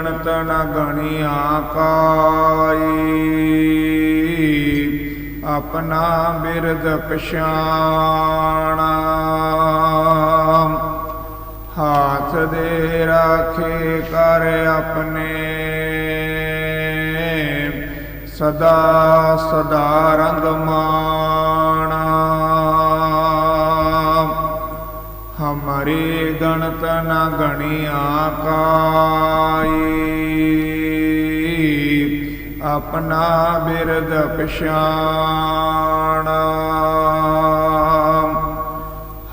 ਗਣਤ ਨ ਗਣਿਆ ਕਾਈ ਆਪਣਾ ਬਿਰਦ ਪਛਾਣਾ। ਹਾਥ ਦੇ ਰਾਖੇ ਕਰ ਆਪਣੇ। ਸਦਾ ਸਦਾ ਰੰਗ ਮਾਂ ਹਮਾਰੀ ਗਣਤ ਨ ਗਣਿਆ ਕਾਈ ਆਪਣਾ ਬਿਰਦ ਪਛਾਣਾ।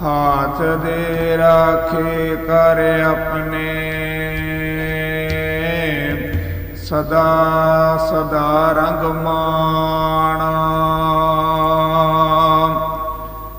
ਹਾਥ ਦੇ ਰਾਖੇ ਕਰ ਆਪਣੇ। ਸਦਾ ਸਦਾ ਰੰਗ ਮਾਣਾ।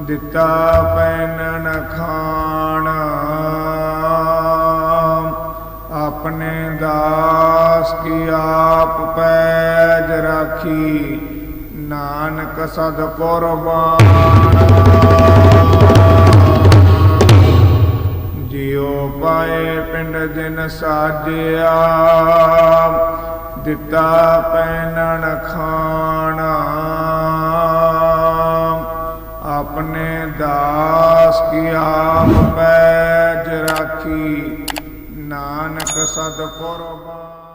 ਦਿੱਤਾ ਪੈਨਨ ਖਾਣ। ਆਪਣੇ ਦਾਸ ਕੀ ਆਪ ਪੈਜ ਰਾਖੀ, ਨਾਨਕ ਸਦ ਕੁਰਬਾਨ। ਜਿਉ ਪਾਏ ਪਿੰਡ ਦਿਨ ਸਾਜਿਆ, ਦਿੱਤਾ ਪੈਨਣ ਖਾਣਾ। ਪੈਜ ਰਾਖੀ ਨਾਨਕ ਸਦ ਕੁਰਬਾਨ